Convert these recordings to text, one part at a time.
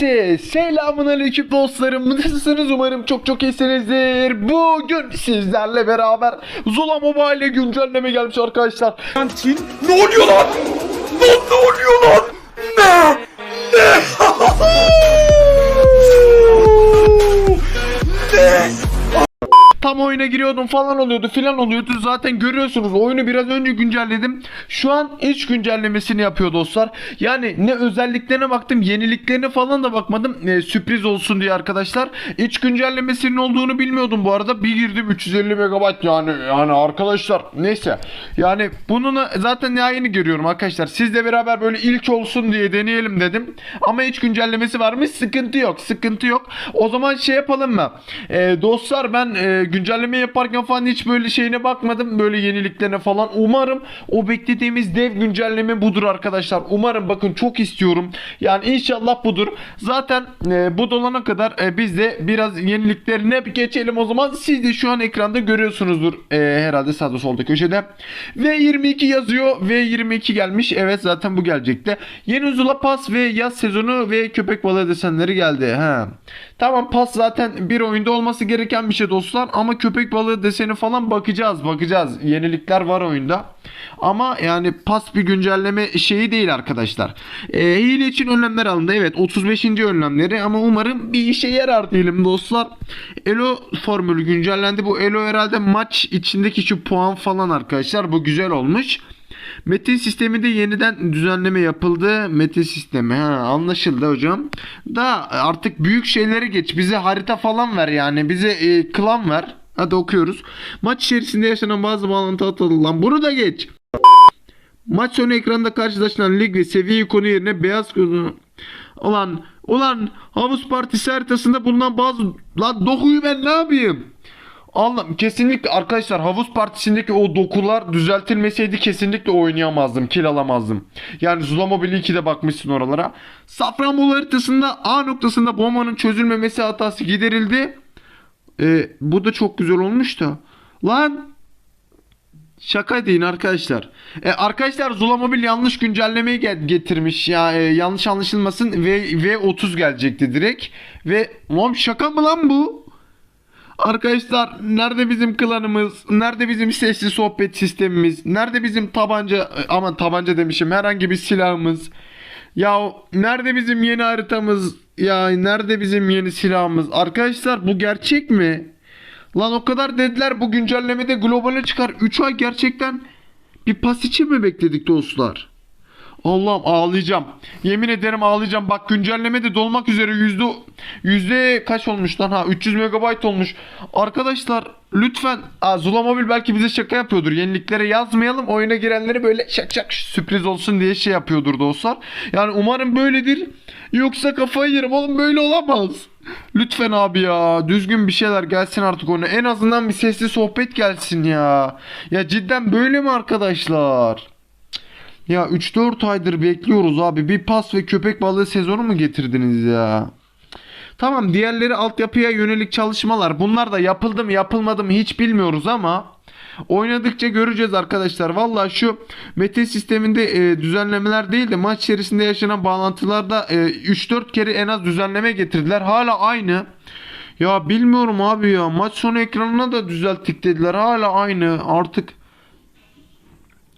Hepinize selamun aleyküm dostlarım. Nasılsınız umarım çok çok iyisinizdir. Bugün sizlerle beraber Zula Mobile güncelleme gelmiş arkadaşlar. Kantin. Ne oluyor lan? Lan ne oluyor lan? Ne? Ne? ne? Tam oyuna giriyordum falan oluyordu filan oluyordu. Zaten görüyorsunuz oyunu biraz önce güncelledim. Şu an iç güncellemesini yapıyor dostlar. Yani ne özelliklerine baktım yeniliklerine falan da bakmadım. Ee, sürpriz olsun diye arkadaşlar. İç güncellemesinin olduğunu bilmiyordum bu arada. Bir girdim 350 MB yani. Yani arkadaşlar neyse. Yani bunun zaten yayını görüyorum arkadaşlar. Sizle beraber böyle ilk olsun diye deneyelim dedim. Ama iç güncellemesi varmış. Sıkıntı yok. Sıkıntı yok. O zaman şey yapalım mı? Ee, dostlar ben e, güncelleme yaparken falan hiç böyle şeyine bakmadım. Böyle yeniliklerine falan. Umarım o beklediğimiz dev güncelleme budur arkadaşlar. Umarım bakın çok istiyorum. Yani inşallah budur. Zaten e, bu dolana kadar e, biz de biraz yeniliklerine geçelim o zaman. Siz de şu an ekranda görüyorsunuzdur. E, herhalde sağda solda köşede. V22 yazıyor. V22 gelmiş. Evet zaten bu gelecekti. Yeni Zula Pas ve yaz sezonu ve köpek balığı desenleri geldi. Ha. Tamam pas zaten bir oyunda olması gereken bir şey dostlar. Ama köpek balığı deseni falan bakacağız. Bakacağız. Yenilikler var oyunda. Ama yani pas bir güncelleme şeyi değil arkadaşlar. E, hile için önlemler alındı. Evet 35. önlemleri ama umarım bir işe yarar diyelim dostlar. Elo formülü güncellendi. Bu Elo herhalde maç içindeki şu puan falan arkadaşlar. Bu güzel olmuş. Metin sisteminde yeniden düzenleme yapıldı. Metin sistemi ha, anlaşıldı hocam. Da artık büyük şeyleri geç. Bize harita falan ver yani. Bize e, klan ver. Hadi okuyoruz. Maç içerisinde yaşanan bazı bağlantı atılan bunu da geç. Maç sonu ekranda karşılaşılan lig ve seviye ikonu yerine beyaz konu... Ulan, ulan havuz partisi haritasında bulunan bazı... Lan dokuyu ben ne yapayım? Allah'ım kesinlikle arkadaşlar havuz partisindeki o dokular düzeltilmeseydi kesinlikle oynayamazdım. Kill alamazdım. Yani Zula Mobile 2'de bakmışsın oralara. Safranbolu haritasında A noktasında bombanın çözülmemesi hatası giderildi. Ee, bu da çok güzel olmuş da. Lan Şaka deyin arkadaşlar. E, arkadaşlar Zula Mobile yanlış güncellemeyi ge- getirmiş ya e, yanlış anlaşılmasın ve V30 gelecekti direkt ve lan şaka mı lan bu? Arkadaşlar nerede bizim klanımız? Nerede bizim sesli sohbet sistemimiz? Nerede bizim tabanca aman tabanca demişim herhangi bir silahımız? Ya nerede bizim yeni haritamız? Ya nerede bizim yeni silahımız? Arkadaşlar bu gerçek mi? Lan o kadar dediler bu güncellemede globale çıkar. 3 ay gerçekten bir pas için mi bekledik dostlar? Allah'ım ağlayacağım. Yemin ederim ağlayacağım. Bak güncelleme de dolmak üzere yüzde yüzde kaç olmuş lan ha 300 megabayt olmuş. Arkadaşlar lütfen Aa, Zula Mobil belki bize şaka yapıyordur. Yeniliklere yazmayalım. Oyuna girenleri böyle şak şak sürpriz olsun diye şey yapıyordur dostlar. Yani umarım böyledir. Yoksa kafayı yerim oğlum böyle olamaz. Lütfen abi ya düzgün bir şeyler gelsin artık oyuna. En azından bir sesli sohbet gelsin ya. Ya cidden böyle mi arkadaşlar? Ya 3-4 aydır bekliyoruz abi. Bir pas ve köpek balığı sezonu mu getirdiniz ya? Tamam diğerleri altyapıya yönelik çalışmalar. Bunlar da yapıldı mı yapılmadı mı hiç bilmiyoruz ama oynadıkça göreceğiz arkadaşlar. Valla şu metin sisteminde e, düzenlemeler değil de maç içerisinde yaşanan bağlantılarda e, 3-4 kere en az düzenleme getirdiler. Hala aynı. Ya bilmiyorum abi ya. Maç sonu ekranına da düzelttik dediler. Hala aynı. Artık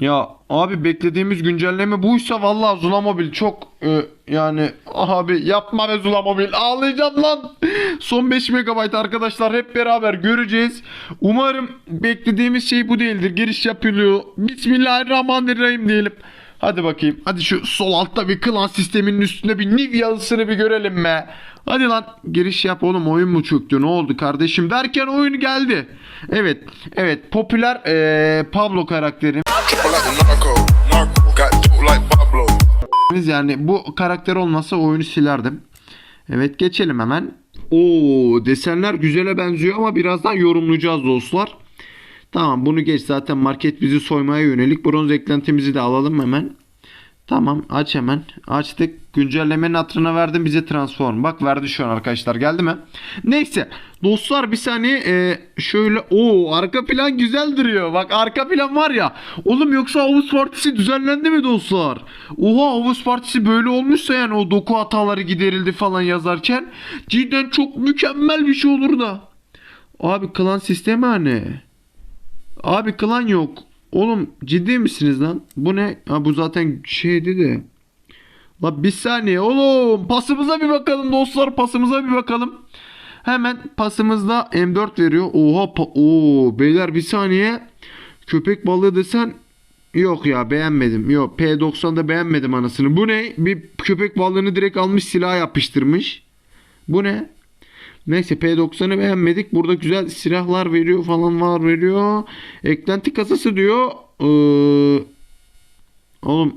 ya abi beklediğimiz güncelleme buysa vallahi Zula Mobil çok e, yani abi yapma be Zula Mobil ağlayacağım lan. Son 5 MB arkadaşlar hep beraber göreceğiz. Umarım beklediğimiz şey bu değildir. Giriş yapılıyor. Bismillahirrahmanirrahim diyelim. Hadi bakayım. Hadi şu sol altta bir klan sisteminin üstünde bir niv yazısını bir görelim be. Hadi lan giriş yap oğlum oyun mu çöktü ne oldu kardeşim derken oyun geldi. Evet evet popüler eee, Pablo karakteri. Yani bu karakter olmasa oyunu silerdim. Evet geçelim hemen. Oo desenler güzele benziyor ama birazdan yorumlayacağız dostlar. Tamam bunu geç zaten market bizi soymaya yönelik. Bronz eklentimizi de alalım hemen. Tamam aç hemen. Açtık. Güncellemenin hatırına verdim bize transform. Bak verdi şu an arkadaşlar geldi mi? Neyse. Dostlar bir saniye e, şöyle o arka plan güzel duruyor. Bak arka plan var ya. Oğlum yoksa havuz partisi düzenlendi mi dostlar? Oha havuz partisi böyle olmuşsa yani o doku hataları giderildi falan yazarken cidden çok mükemmel bir şey olur da. Abi klan sistemi hani. Abi klan yok. Oğlum ciddi misiniz lan? Bu ne? Ha bu zaten şeydi de. La bir saniye oğlum pasımıza bir bakalım dostlar pasımıza bir bakalım. Hemen pasımızda M4 veriyor. Oha Oo beyler bir saniye. Köpek balığı desen yok ya beğenmedim. Yok P90'da beğenmedim anasını. Bu ne? Bir köpek balığını direkt almış silah yapıştırmış. Bu ne? Neyse P90'ı beğenmedik. Burada güzel silahlar veriyor falan var veriyor. Eklenti kasası diyor. Ee, oğlum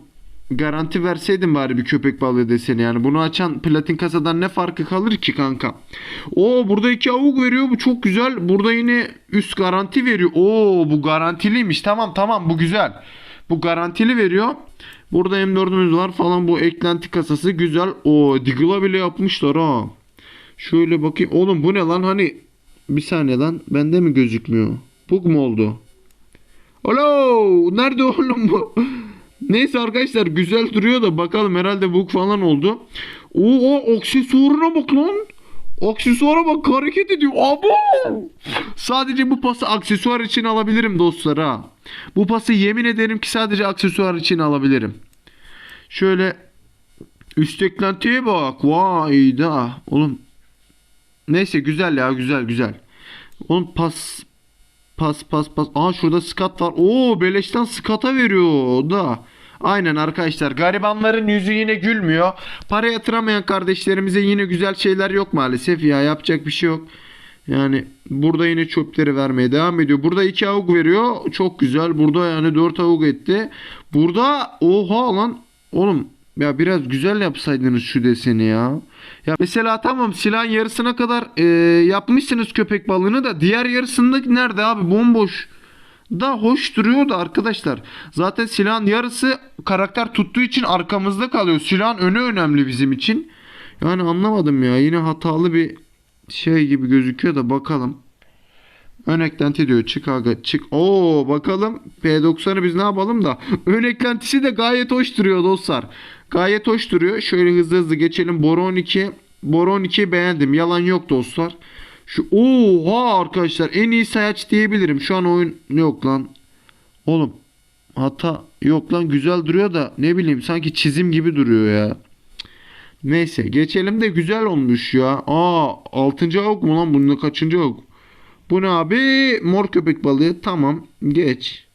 garanti verseydin bari bir köpek balığı deseni yani. Bunu açan platin kasadan ne farkı kalır ki kanka? Oo burada iki avuk veriyor. Bu çok güzel. Burada yine üst garanti veriyor. Oo bu garantiliymiş. Tamam tamam bu güzel. Bu garantili veriyor. Burada M4'ümüz var falan. Bu eklenti kasası güzel. O Diggle'a bile yapmışlar ha. Şöyle bakayım. Oğlum bu ne lan hani bir saniye lan bende mi gözükmüyor? Bug mu oldu? Alo nerede oğlum bu? Neyse arkadaşlar güzel duruyor da bakalım herhalde bug falan oldu. Oo aksesuarına bak lan. Aksesuara bak hareket ediyor. Abo! Sadece bu pası aksesuar için alabilirim dostlar ha. Bu pası yemin ederim ki sadece aksesuar için alabilirim. Şöyle üst eklentiye bak. Vay da. Oğlum Neyse güzel ya güzel güzel. Oğlum pas pas pas pas. Aa şurada skat var. Oo beleşten skata veriyor o da. Aynen arkadaşlar garibanların yüzü yine gülmüyor. Para yatıramayan kardeşlerimize yine güzel şeyler yok maalesef ya yapacak bir şey yok. Yani burada yine çöpleri vermeye devam ediyor. Burada 2 avuk veriyor. Çok güzel. Burada yani 4 avuk etti. Burada oha lan. Oğlum ya biraz güzel yapsaydınız şu deseni ya. Ya mesela tamam silahın yarısına kadar e, yapmışsınız köpek balığını da diğer yarısında nerede abi bomboş da hoş duruyor da arkadaşlar. Zaten silahın yarısı karakter tuttuğu için arkamızda kalıyor. Silahın önü önemli bizim için. Yani anlamadım ya. Yine hatalı bir şey gibi gözüküyor da bakalım. Ön eklenti diyor. Çık aga çık. Oo bakalım P90'ı biz ne yapalım da. Ön eklentisi de gayet hoş duruyor dostlar. Gayet hoş duruyor. Şöyle hızlı hızlı geçelim. Boru 12. Boru 12'yi beğendim. Yalan yok dostlar. Şu oha arkadaşlar en iyi sayaç diyebilirim. Şu an oyun yok lan. Oğlum hata yok lan güzel duruyor da ne bileyim sanki çizim gibi duruyor ya. Neyse geçelim de güzel olmuş ya. Aa 6. avuk mu lan bunun kaçıncı avuk? Bu ne abi? Mor köpek balığı. Tamam. Geç.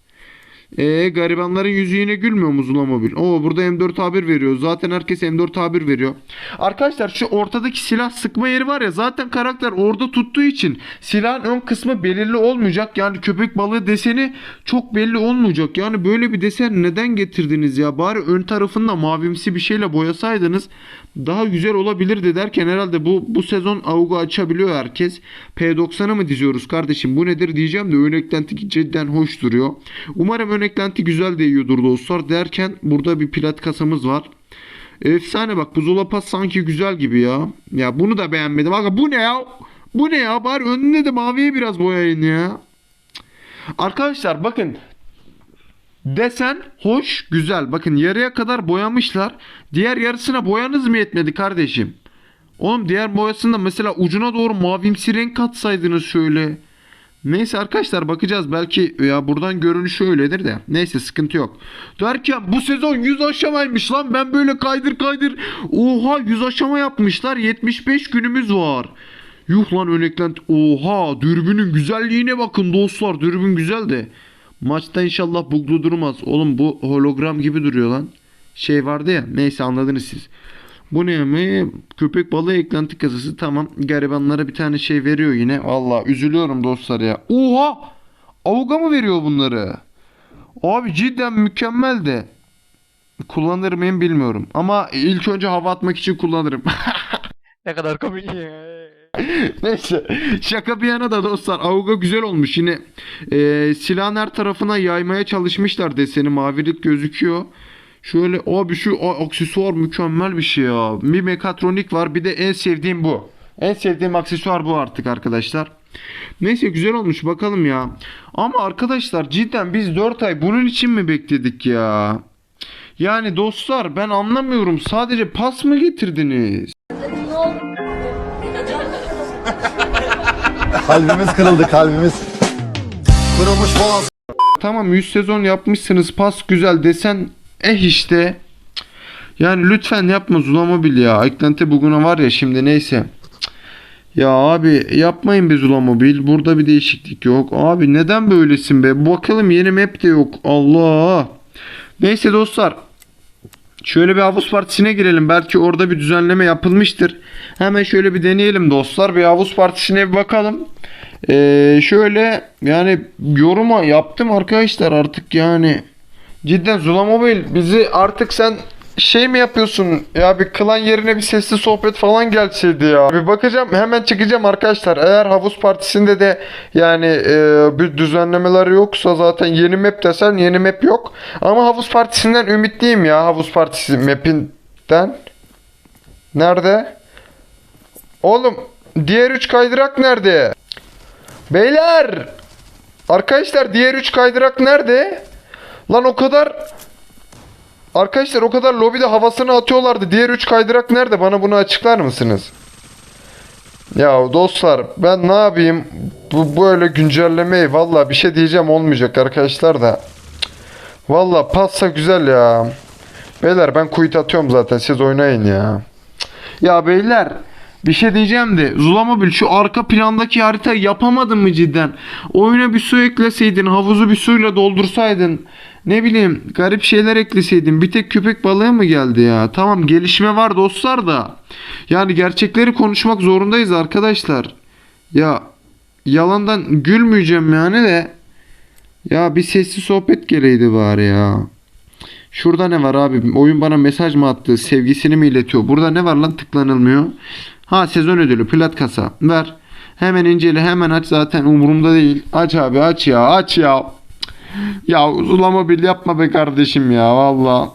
Ee, garibanların yüzü yine gülmüyor mu Zula Mobil? Oo burada M4 A1 veriyor. Zaten herkes M4 A1 veriyor. Arkadaşlar şu ortadaki silah sıkma yeri var ya zaten karakter orada tuttuğu için silahın ön kısmı belirli olmayacak. Yani köpek balığı deseni çok belli olmayacak. Yani böyle bir desen neden getirdiniz ya? Bari ön tarafında mavimsi bir şeyle boyasaydınız daha güzel olabilirdi derken herhalde bu bu sezon avugu açabiliyor herkes. P90'ı mı diziyoruz kardeşim? Bu nedir diyeceğim de ön eklenti cidden hoş duruyor. Umarım ön eklenti güzel değiyordur dostlar derken burada bir plat kasamız var. Efsane bak bu Zola Pass sanki güzel gibi ya. Ya bunu da beğenmedim. Aga bu ne ya? Bu ne ya? Bari önüne de maviye biraz boyayın ya. Arkadaşlar bakın Desen hoş, güzel. Bakın yarıya kadar boyamışlar. Diğer yarısına boyanız mı yetmedi kardeşim? Oğlum diğer boyasında mesela ucuna doğru mavimsi renk katsaydınız şöyle. Neyse arkadaşlar bakacağız. Belki ya buradan görünüşü öyledir de. Neyse sıkıntı yok. Derken bu sezon 100 aşamaymış lan. Ben böyle kaydır kaydır. Oha 100 aşama yapmışlar. 75 günümüz var. Yuh lan ön. Oha dürbünün güzelliğine bakın dostlar. Dürbün güzel de. Maçta inşallah buglu durmaz. Oğlum bu hologram gibi duruyor lan. Şey vardı ya. Neyse anladınız siz. Bu ne mi? Köpek balığı eklenti kasası. Tamam. Garibanlara bir tane şey veriyor yine. Valla üzülüyorum dostlar ya. Oha! Avuga mı veriyor bunları? Abi cidden mükemmel de. Kullanır mıyım bilmiyorum. Ama ilk önce hava atmak için kullanırım. Ne kadar komik. Neyse şaka bir yana da dostlar Avuga güzel olmuş yine e, silahın her tarafına yaymaya çalışmışlar deseni mavilik gözüküyor. Şöyle abi şu aksesuar mükemmel bir şey ya. Bir mekatronik var bir de en sevdiğim bu. En sevdiğim aksesuar bu artık arkadaşlar. Neyse güzel olmuş bakalım ya. Ama arkadaşlar cidden biz 4 ay bunun için mi bekledik ya? Yani dostlar ben anlamıyorum. Sadece pas mı getirdiniz? Kalbimiz kırıldı kalbimiz. Kırılmış boğaz. Tamam 100 sezon yapmışsınız. Pas güzel desen eh işte. Yani lütfen yapma Zulamobil ya. Eklenti bugüne var ya şimdi neyse. Ya abi yapmayın be Zulamobil. Burada bir değişiklik yok. Abi neden böylesin be? Bakalım yeni map de yok. Allah. Neyse dostlar. Şöyle bir havuz partisine girelim. Belki orada bir düzenleme yapılmıştır. Hemen şöyle bir deneyelim dostlar. Bir havuz partisine bir bakalım. Ee, şöyle yani yoruma yaptım arkadaşlar artık yani. Cidden Zulamobil bizi artık sen şey mi yapıyorsun ya bir klan yerine bir sesli sohbet falan gelseydi ya. Bir bakacağım hemen çıkacağım arkadaşlar. Eğer havuz partisinde de yani e, bir düzenlemeler yoksa zaten yeni map desen yeni map yok. Ama havuz partisinden ümitliyim ya havuz partisi mapinden. Nerede? Oğlum diğer 3 kaydırak nerede? Beyler! Arkadaşlar diğer 3 kaydırak nerede? Lan o kadar Arkadaşlar o kadar lobide havasını atıyorlardı. Diğer 3 kaydırak nerede? Bana bunu açıklar mısınız? Ya dostlar ben ne yapayım? Bu böyle güncellemeyi valla bir şey diyeceğim olmayacak arkadaşlar da. Valla passa güzel ya. Beyler ben kuyut atıyorum zaten siz oynayın ya. Ya beyler bir şey diyeceğim de Zulamobil şu arka plandaki haritayı yapamadın mı cidden? Oyuna bir su ekleseydin, havuzu bir suyla doldursaydın. Ne bileyim garip şeyler ekleseydin. Bir tek köpek balığı mı geldi ya? Tamam gelişme var dostlar da. Yani gerçekleri konuşmak zorundayız arkadaşlar. Ya yalandan gülmeyeceğim yani de. Ya bir sesli sohbet geleydi bari ya. Şurada ne var abi? Oyun bana mesaj mı attı? Sevgisini mi iletiyor? Burada ne var lan tıklanılmıyor? Ha sezon ödülü plat kasa. Ver. Hemen incele hemen aç zaten umurumda değil. Aç abi aç ya aç ya. Ya uzulama bil yapma be kardeşim ya valla.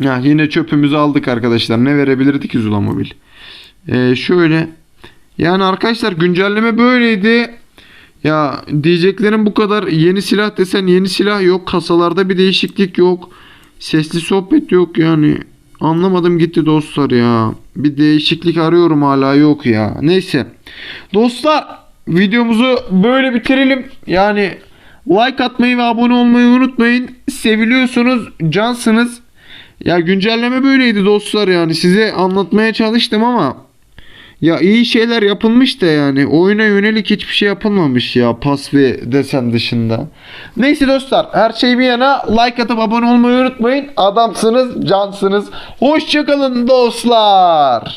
Ya yine çöpümüzü aldık arkadaşlar. Ne verebilirdik ki Zulamobil? Ee, şöyle. Yani arkadaşlar güncelleme böyleydi. Ya diyeceklerim bu kadar. Yeni silah desen yeni silah yok. Kasalarda bir değişiklik yok. Sesli sohbet yok yani. Anlamadım gitti dostlar ya. Bir değişiklik arıyorum hala yok ya. Neyse. Dostlar videomuzu böyle bitirelim. Yani like atmayı ve abone olmayı unutmayın. Seviliyorsunuz, cansınız. Ya güncelleme böyleydi dostlar yani. Size anlatmaya çalıştım ama ya iyi şeyler yapılmış da yani oyuna yönelik hiçbir şey yapılmamış ya pas ve desen dışında. Neyse dostlar her şey bir yana like atıp abone olmayı unutmayın. Adamsınız, cansınız. Hoşçakalın dostlar.